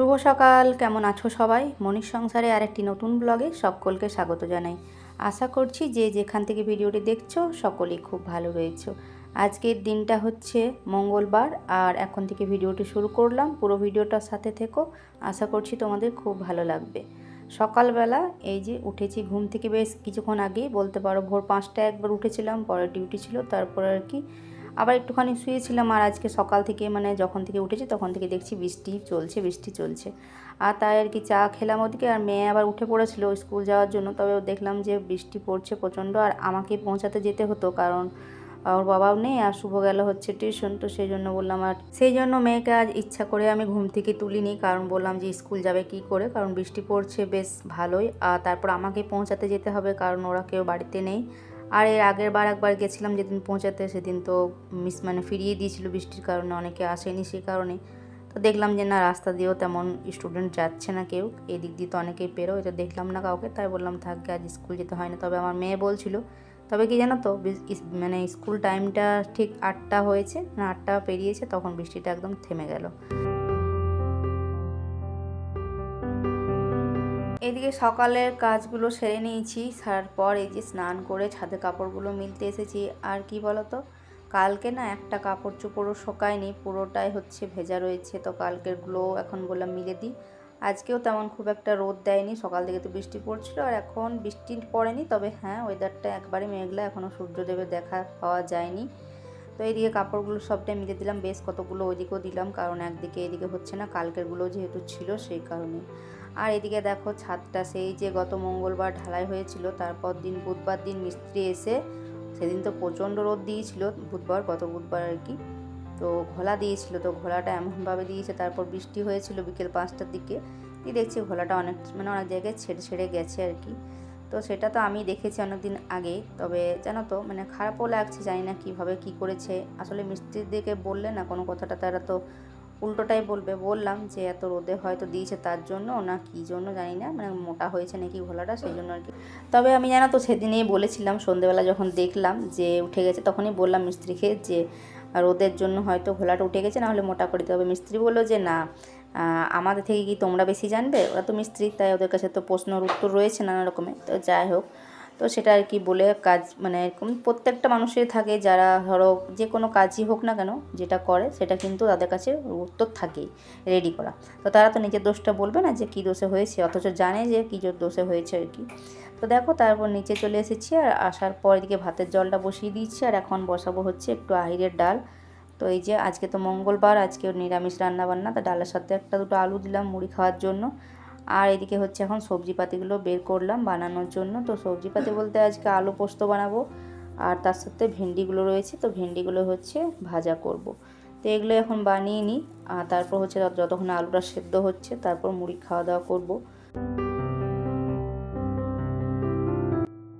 শুভ সকাল, কেমন আছো সবাই? মনীষ সংসারে আরেকটি নতুন ব্লগে সকলকে স্বাগত জানাই। আশা করছি যে যেখান থেকে ভিডিওটি দেখছ, সকলেই খুব ভালো রয়েছে। আজকের দিনটা হচ্ছে মঙ্গলবার, আর এখন থেকে ভিডিওটি শুরু করলাম। পুরো ভিডিওটার সাথে থেকো, আশা করছি তোমাদের খুব ভালো লাগবে। সকালবেলা এই যে উঠেছি ঘুম থেকে বেশ কিছুক্ষণ আগেই, বলতে পারো ভোর পাঁচটায় একবার উঠেছিলাম, পরে ডিউটি ছিল, তারপর আর কি আবার একটুখানি শুয়েছিলাম আর আজকে সকাল থেকে মানে যখন থেকে উঠেছি তখন থেকে দেখছি বৃষ্টি চলছে বৃষ্টি চলছে। আর তাই আর কি চা খেলাম ওদিকে, আর মেয়ে আবার উঠে পড়েছিল স্কুল যাওয়ার জন্য, তবে দেখলাম যে বৃষ্টি পড়ছে প্রচণ্ড, আর আমাকে পৌঁছাতে যেতে হতো কারণ ওর বাবাও নেই আর শুভ গেল হচ্ছে টিউশন, তো সেই জন্য বললাম আর সেই জন্য মেয়েকে আজ ইচ্ছা করে আমি ঘুম থেকে তুলিনি, কারণ বললাম যে স্কুল যাবে কি করে, কারণ বৃষ্টি পড়ছে বেশ ভালোই, আর তারপর আমাকে পৌঁছাতে যেতে হবে কারণ ওরা কেউ বাড়িতে নেই। আর এর আগের বার একবার গেছিলাম যেদিন পৌঁছাতে, সেদিন তো মিস মানে ফিরিয়ে দিয়েছিল বৃষ্টির কারণে, অনেকে আসেনি সেই কারণে। তো দেখলাম যে না, রাস্তা দিয়েও তেমন স্টুডেন্ট যাচ্ছে না কেউ। এদিক দিয়ে তো অনেকেই পেরোয় তো দেখলাম না কাউকে, তাই বললাম থাকবে আজ স্কুল যেতে হয় না। তবে আমার মেয়ে বলছিল, তবে কি জানো তো মানে স্কুল টাইমটা ঠিক আটটা হয়েছে, না আটটা পেরিয়েছে, তখন বৃষ্টিটা একদম থেমে গেল। এদিকে সকালের কাজগুলো সেরে নিয়েছি, সারার পর এই যে স্নান করে ছাদে কাপড়গুলো মিলতে এসেছি। আর কি বলতো, কালকে না একটা কাপড় চোপড়ও শোকায়নি, পুরোটাই হচ্ছে ভেজা রয়েছে, তো কালকেরগুলো এখন বললাম মিলে দিই। আজকেও তেমন খুব একটা রোদ দেয়নি, সকাল থেকে তো বৃষ্টি পড়ছিল আর এখন বৃষ্টি পড়েনি, তবে হ্যাঁ ওয়েদারটা একবারে মেঘলা এখনও সূর্যদেবের দেখা পাওয়া যায়নি। তো এইদিকে কাপড়গুলো সবটাই মিলে দিলাম, বেশ কতগুলো ওইদিকেও দিলাম, কারণ একদিকে এদিকে হচ্ছে না কালকেরগুলো যেহেতু ছিল সেই কারণে। আর এদিকে দেখো ছাদটা, সেই যে গত মঙ্গলবার ঢালাই হয়েছিল, তারপর দিন বুধবার দিন মিস্ত্রি এসে সেদিন তো প্রচণ্ড রোদ দিয়েছিল, বুধবার, গত বুধবার আর কি। তো ঘোলা দিয়েছিল, তো ঘোলাটা এমনভাবে দিয়েছে, তারপর বৃষ্টি হয়েছিল বিকেল পাঁচটার দিকে। দিয়ে দেখছি ঘোলাটা অনেক মানে অনেক জায়গায় ছেড়ে ছেড়ে গেছে আর কি। তো সেটা তো আমি দেখেছি অনেকদিন আগে, তবে জানো তো মানে খারাপও লাগছে, জানি না কীভাবে কি করেছে। আসলে মিস্ত্রিদেরকে বললে না কোনো কথাটা, তারা তো উল্টোটাই বলবে, বললাম যে এত রোদে হয়তো দিয়েছে তার জন্য না কী জন্য জানি না মানে মোটা হয়েছে নাকি ঘোলাটা সেই জন্য আর কি। তবে আমি জানা তো সেদিনেই বলেছিলাম, সন্ধেবেলা যখন দেখলাম যে উঠে গেছে তখনই বললাম মিস্ত্রিকে যে রোদের জন্য হয়তো ঘোলাটা উঠে গেছে, না হলে মোটা করে দিতে হবে। মিস্ত্রি বলল যে না আমাদের থেকে কি তোমরা বেশি জানবে? ওরা তো মিস্ত্রি, তাই ওদের কাছে তো প্রশ্নর উত্তর রয়েছে নানা রকমের। তো যাই হোক তো সেটা আর কি বলে কাজ মানে এরকম প্রত্যেকটা মানুষের থাকে, যারা ধরো যে কোনো কাজই হোক না কেন যেটা করে, সেটা কিন্তু তাদের কাছে উত্তর থাকেই রেডি করা। তো তারা তো নিজের দোষটা বলবে না যে কী দোষে হয়েছে, অথচ জানে যে কী জোর দোষে হয়েছে আর কি। তো দেখো তারপর নিচে চলে এসেছি আর আসার পর এদিকে ভাতের জলটা বসিয়ে দিয়েছি আর এখন বসাবো হচ্ছে একটু আহিরের ডাল। তো এই যে আজকে তো মঙ্গলবার, আজকে নিরামিষ রান্না বান্না তা ডালের সাথে একটা দুটো আলু দিলাম মুড়ি খাওয়ার জন্য। আর এদিকে হচ্ছে এখন সবজিপাতিগুলো বের করলাম বানানোর জন্য তো সবজিপাতি বলতে আজকে আলু পোস্ত বানাবো, আর তার সাথে ভেন্ডিগুলো রয়েছে, তো ভেন্ডিগুলো হচ্ছে ভাজা করব। তো এগুলো এখন বানিয়ে নিই, আর তারপর হচ্ছে যতক্ষণ আলুটা সেদ্ধ হচ্ছে, তারপর মুড়ি খাওয়া দাওয়া করব।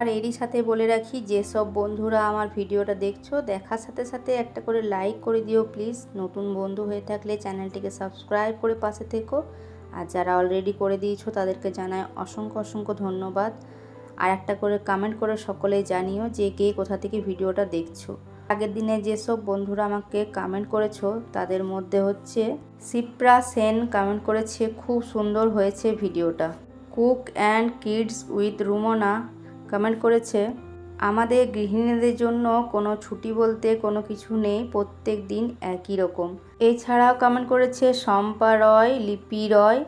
আর এরই সাথে বলে রাখি যেসব বন্ধুরা আমার ভিডিওটা দেখছ, দেখার সাথে সাথে একটা করে লাইক করে দিও প্লিজ নতুন বন্ধু হয়ে থাকলে চ্যানেলটিকে সাবস্ক্রাইব করে পাশে থেকো আর যারা অলরেডি করে দিয়েছ তাদেরকে জানায় অসংখ্য অসংখ্য ধন্যবাদ। আর একটা করে কমেন্ট করে সকলেই জানিও যে কে কোথা থেকে ভিডিওটা দেখছ। আগের দিনে যেসব বন্ধুরা আমাকে কমেন্ট করেছ, তাদের মধ্যে হচ্ছে সিপ্রা সেন কমেন্ট করেছে, খুব সুন্দর হয়েছে ভিডিওটা। Cook and kids with Rumna comment করেছে আমাদের গৃহিণীদের জন্য কোনো ছুটি বলতে কোনো কিছু নেই, প্রত্যেক দিন একই রকম। এছাড়াও কমেন্ট করেছে শম্পা রয়, লিপি রয়,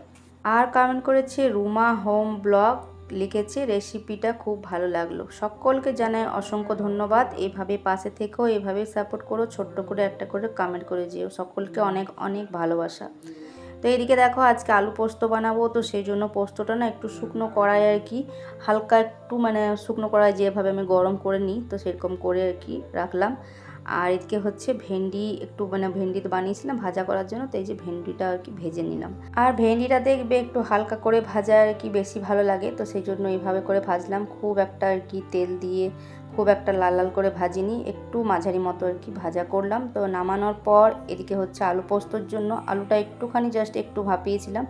আর কমেন্ট করেছে রুমা হোম ব্লগ, লিখেছে রেসিপিটা খুব ভালো লাগল। সকলকে জানাই অসংখ্য ধন্যবাদ। এভাবে পাশে থেকেও এভাবে সাপোর্ট করো, ছোট্ট করে একটা করে কমেন্ট করে যেও। সকলকে অনেক অনেক ভালোবাসা। তো এদিকে দেখো আজকে আলু পোস্ত বানাবো, তো সেই জন্য পোস্তটা না একটু শুকনো কড়াই আর কি, হালকা একটু মানে শুকনো কড়াই যেভাবে আমি গরম করে নিই, তো সেরকম করে আর কি রাখলাম। আর এদিকে হচ্ছে ভেন্ডি, একটু মানে ভেন্ডি বানিয়েছিলাম ভাজা করার জন্য, তো এই যে ভেন্ডিটা আর কি ভেজে নিলাম। আর ভেন্ডিটা দেখবে একটু হালকা করে ভাজা আর কি বেশি ভালো লাগে, তো সেই জন্য এইভাবে করে ভাজলাম। খুব একটা আর কি তেল দিয়ে খুব একটা লাল লাল করে ভাজিনি, একটু মাঝারি মতো আর কি ভাজা করলাম। তো নামানোর পর এদিকে হচ্ছে আলু পোস্তর জন্য আলুটা একটুখানি জাস্ট একটু ভাপিয়েছিলাম।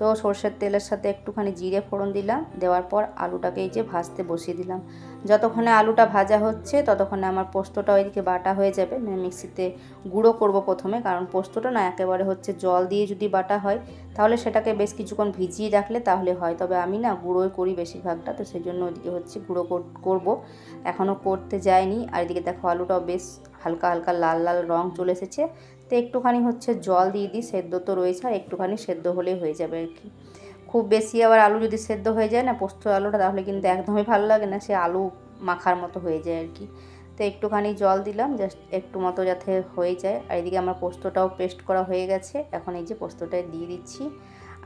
তো সর্ষের তেলের সাথে একটুখানি জিরে ফোড়ন দিলাম, দেওয়ার পর আলুটাকে এই যে ভাজতে বসিয়ে দিলাম। যতক্ষণে আলুটা ভাজা হচ্ছে, ততক্ষণে আমার পোস্তটা ওইদিকে বাটা হয়ে যাবে। মিক্সিতে গুঁড়ো করব প্রথমে, কারণ পোস্তটা না একেবারে হচ্ছে জল দিয়ে যদি বাটা হয়, তাহলে সেটাকে বেশ কিছুক্ষণ ভিজিয়ে রাখলে তাহলে হয়। তবে আমি না গুঁড়োই করি বেশিরভাগটা, তো সেই জন্য ওইদিকে হচ্ছে গুঁড়ো করব। এখনও করতে যায়নি আর এদিকে দেখো আলুটাও বেশ হালকা হালকা লাল লাল রং চলে এসেছে। তো একটুখানি হচ্ছে জল দিয়ে দিই, সেদ্ধ তো রয়েছে, আর একটুখানি সেদ্ধ হলেই হয়ে যাবে আর কি। খুব বেশি আবার আলু যদি সেদ্ধ হয়ে যায় না, পোস্ত আলুটা, তাহলে কিন্তু একদমই ভালো লাগে না, সে আলু মাখার মতো হয়ে যায় আর কি। তো একটুখানি জল দিলাম, জাস্ট একটু মতো যাতে হয়ে যায়। আর এদিকে আমার পোস্তটাও পেস্ট করা হয়ে গেছে, এখন এই যে পোস্তটা দিয়ে দিচ্ছি।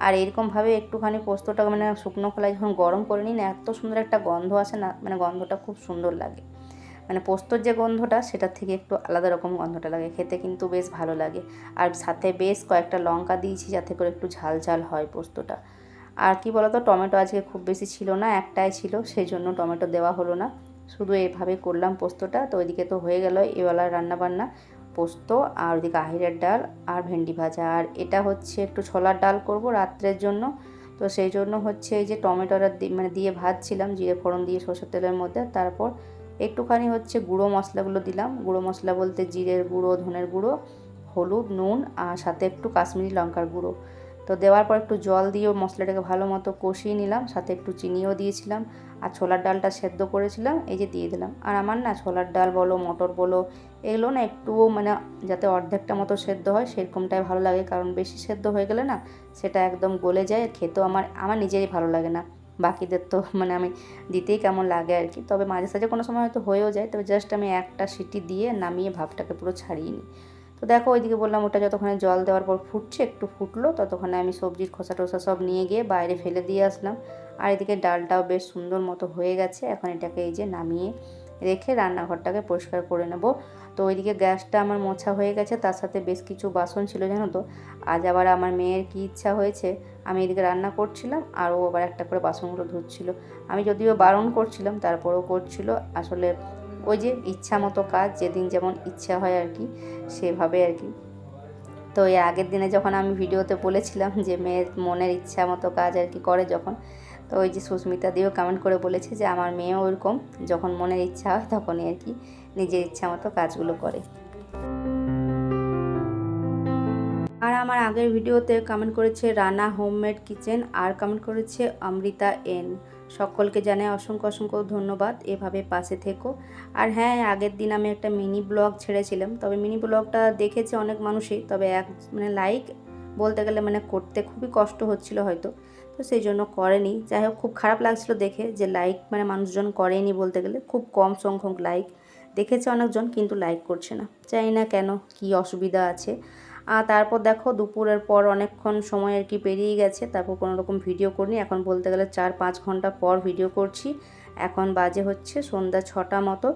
আর এরকমভাবে একটুখানি পোস্তটা মানে শুকনো খোলায় যখন গরম করে নিই না, এত সুন্দর একটা গন্ধ আসে না মানে গন্ধটা খুব সুন্দর লাগে। মানে পোস্তর যে গন্ধটা, সেটার থেকে একটু আলাদা রকম গন্ধটা লাগে। খেতে কিন্তু বেশ ভালো লাগে। আর সাথে বেশ কয়েকটা লঙ্কা দিয়েছি যাতে করে একটু ঝাল ঝাল হয় পোস্তটা। আর কি বলতো, টমেটো আজকে খুব বেশি ছিল না, একটাই ছিল সেই জন্য টমেটো দেওয়া হলো না। শুধু এভাবে করলাম পোস্তটা, তো ওইদিকে তো হয়ে গেল এবেলার রান্নাবান্না, পোস্ত আর ওইদিকে আহিরের ডাল আর ভেন্ডি ভাজা। আর এটা হচ্ছে একটু ছোলার ডাল করব রাত্রের জন্য। তো সেই জন্য হচ্ছে এই যে টমেটোটা মানে দিয়ে ভাজছিলাম, জিরে ফোড়ন দিয়ে সরষের তেলের মধ্যে, তারপর একটুখানি হচ্ছে গুঁড়ো মশলাগুলো দিলাম। গুঁড়ো মশলা বলতে জিরের গুঁড়ো, ধনের গুঁড়ো, হলুদ, নুন আর সাথে একটু কাশ্মীরি লঙ্কার গুঁড়ো। তো দেওয়ার পর একটু জল দিয়ে মশলাটাকে ভালো মতো কষিয়ে নিলাম, সাথে একটু চিনিও দিয়েছিলাম আর ছোলার ডালটা সেদ্ধ করেছিলাম, এই যে দিয়ে দিলাম। আর আমার না ছোলার ডাল বলো, মটর বলো, এগুলো না একটুও মানে যাতে অর্ধেকটা মতো সেদ্ধ হয় সেরকমটাই ভালো লাগে। কারণ বেশি সেদ্ধ হয়ে গেলে না সেটা একদম গলে যায়, খেতেও আমার আমার নিজেরই ভালো লাগে না। বাকিদের তো মানে আমি দিতেই কেমন লাগে আর কি। তবে মাঝে সাঝে কোনো সময় হয়তো হয়েও যায়, তবে জাস্ট আমি একটা সিটি দিয়ে নামিয়ে ভাবটাকে পুরো ছাড়িয়ে নিই। তো দেখো ওইদিকে বললাম ওটা যতক্ষণে জল দেওয়ার পর ফুটছে একটু ফুটলো, ততক্ষণে আমি সবজির খোসা টোসা সব নিয়ে গিয়ে বাইরে ফেলে দিয়ে আসলাম। আর এদিকে ডালটাও বেশ সুন্দর মতো হয়ে গেছে, এখন এটাকে এই যে নামিয়ে রেখে রান্নাঘরটাকে পরিষ্কার করে নেব। তো ওইদিকে গ্যাসটা আমার মোছা হয়ে গেছে, তার সাথে বেশ কিছু বাসন ছিল, জানো তো। আজ আবার আমার মেয়ের কী ইচ্ছা হয়েছে, আমি এদিকে রান্না করছিলাম আর ও আবার একটা করে বাসনগুলো ধুচ্ছিল। আমি যদিও বারণ করছিলাম, তারপরেও করছিল। আসলে ওই যে ইচ্ছা মতো কাজ, যেদিন যেমন ইচ্ছা হয় আর কি, সেভাবে আর কি। তো এই আগের দিনে যখন আমি ভিডিওতে বলেছিলাম যে মেয়ের মনের ইচ্ছা মতো কাজ আর কি করে যখন তো ওই যে সুস্মিতা দিয়েও কমেন্ট করে বলেছে যে, আমার মেয়েও ওরকম, যখন মনের ইচ্ছা হয় তখনই আর কি নিজের ইচ্ছা মতো কাজগুলো করে। আর আমার আগের ভিডিওতে কমেন্ট করেছে রানা হোমমেড কিচেন, আর কমেন্ট করেছে অমৃতা এন। সকলকে জানাই অসংখ্য অসংখ্য ধন্যবাদ। এভাবে পাশে থেকো। আর হ্যাঁ আগের দিন আমি একটা মিনি ব্লগ ছেড়েছিলাম। তবে মিনি ব্লগটা দেখেছে অনেক মানুষই। তবে এক মানে লাইক বলতে গেলে মানে করতে খুবই কষ্ট হচ্ছিল হয়তো। তো সেই জন্য করেনি। যাই হোক, খুব খারাপ লাগছিল দেখে যে লাইক মানে মানুষজন করেনি বলতে গেলে। খুব কম সংখ্যক লাইক দেখেছে অনেকজন কিন্তু লাইক করছে না। জানি না কেন, কি অসুবিধা আছে। আর তারপর দেখো দুপুরের পর অনেকক্ষণ সময় আর কি পেরিয়ে গেছে। তারপর কোনো রকম ভিডিও করিনি। এখন বলতে গেলে চার পাঁচ ঘণ্টা পর ভিডিও করছি। এখন বাজে হচ্ছে সন্ধ্যা ছটা মতো।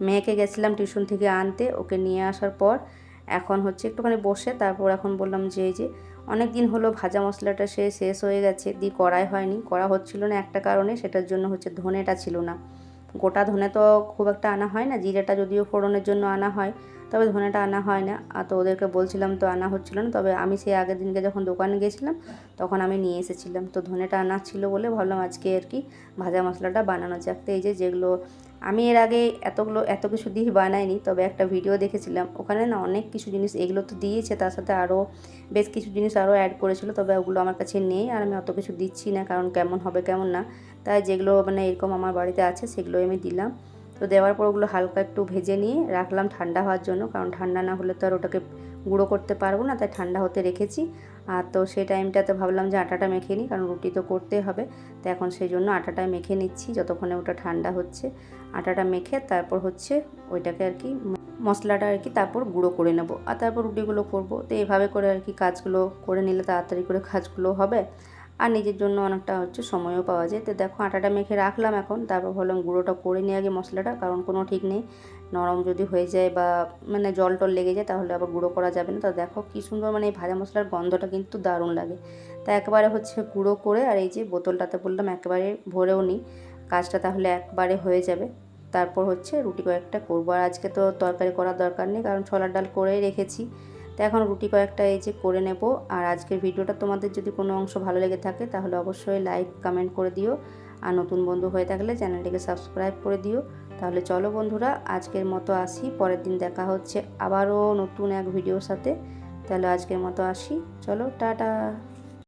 মেয়েকে গেছিলাম টিউশন থেকে আনতে, ওকে নিয়ে আসার পর এখন হচ্ছে একটুখানি বসে। তারপর এখন বললাম যে যে অনেক দিন হলো ভাজা মশলাটা সে শেষ হয়ে গেছে দিয়ে কড়াই হয়নি। করা হচ্ছিল না একটা কারণে, সেটার জন্য হচ্ছে ধনেটা ছিল না। গোটা ধনে তো খুব একটা আনা হয় না, জিরেটা যদিও ফোড়নের জন্য আনা হয়, তবে ধনেটা আনা হয় না। আর তো ওদেরকে বলছিলাম তো আনা হচ্ছিল না, তবে আমি সেই আগের দিনকে যখন দোকানে গিয়েছিলাম তখন আমি নিয়ে এসেছিলাম। তো ধনেটা আনা ছিল বলে ভাবলাম আজকে আর কি ভাজা মশলাটা বানানো যাক। তো এই যে যেগুলো আমি এর আগে এতগুলো, এত কিছু দিয়ে বানাইনি, তবে একটা ভিডিও দেখেছিলাম। ওখানে না অনেক কিছু জিনিস, এগুলো তো দিয়েছে, তার সাথে আরও বেশ কিছু জিনিস আরও অ্যাড করেছিল, তবে ওগুলো আমার কাছে নেই আর আমি অত কিছু দিচ্ছি না, কারণ কেমন হবে, কেমন না। তাই যেগুলো মানে এরকম আমার বাড়িতে আছে, সেগুলোই আমি দিলাম। তো দেওয়ার পর ওগুলো হালকা একটু ভেজে নিয়ে রাখলাম ঠান্ডা হওয়ার জন্য, কারণ ঠান্ডা না হলে তো আর ওটাকে গুঁড়ো করতে পারব না, তাই ঠান্ডা হতে রেখেছি। আর তো সেই টাইমটাতে ভাবলাম যে আটাটা মেখে নিই, কারণ রুটি তো করতে হবে। তো এখন সেই জন্য আটাটা মেখে নিচ্ছি, যতক্ষণে ওটা ঠান্ডা হচ্ছে। আটাটা মেখে তারপর হচ্ছে ওইটাকে আর কি মশলাটা আর কি তারপর গুঁড়ো করে নেব। আর তারপর রুটিগুলো করব। তো এইভাবে করে আর কি কাজগুলো করে নিলে তাড়াতাড়ি করে কাজগুলো হবে। আর নিজের জন্য অনেকটা হচ্ছে সময়ও পাওয়া যায়। তো দেখো আটাটা মেখে রাখলাম এখন, তারপর ভাবলাম গুঁড়োটা করে নিয়ে আগে মশলাটা, কারণ কোনো ঠিক নেই। নরম যদি হয়ে যায় বা মানে জল টল লেগে যায় তাহলে আবার গুঁড়ো করা যাবে না। তো দেখো কী সুন্দর মানে এই ভাজা মশলার গন্ধটা কিন্তু দারুণ লাগে। তা একেবারে হচ্ছে গুঁড়ো করে আর এই যে বোতলটাতে বললাম একেবারে ভরেও নিই। কাজটা তাহলে একবারে হয়ে যাবে। তারপর হচ্ছে রুটি কয়েকটা করব। আর আজকে তো তরকারি করার দরকার নেই কারণ ছোলার ডাল করেই রেখেছি। তো এখন রুটি কয়েকটা এই যে করে নেব। আর আজকের ভিডিওটা তোমাদের যদি কোনো অংশ ভালো লেগে থাকে তাহলে অবশ্যই লাইক, কমেন্ট করে দিও। আর নতুন বন্ধু হয়ে থাকলে চ্যানেলটিকে সাবস্ক্রাইব করে দিও। তাহলে চলো বন্ধুরা, আজকের মতো আসি। পরের দিন দেখা হচ্ছে আবারও নতুন এক ভিডিওর সাথে। তাহলে আজকের মতো আসি। চলো, টাটা।